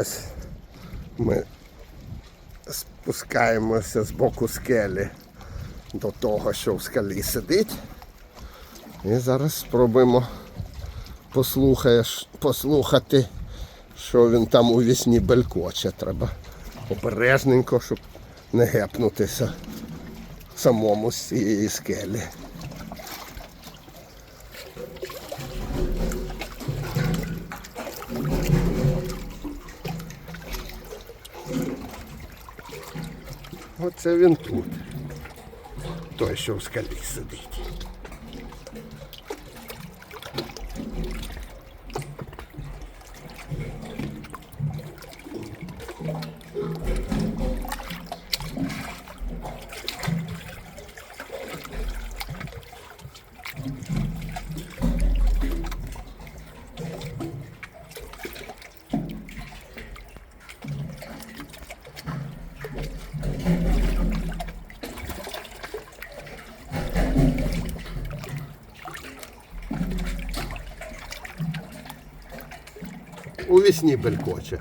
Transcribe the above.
Ось ми спускаємося з боку скелі до того, що в скалі сидить. І зараз спробуємо послухати, що він там у вісні белькоче. Треба обережненько, щоб не гепнутися самому з цієї скелі. Оце він тут. Той, що в скалі сидить. У вісні белькоче.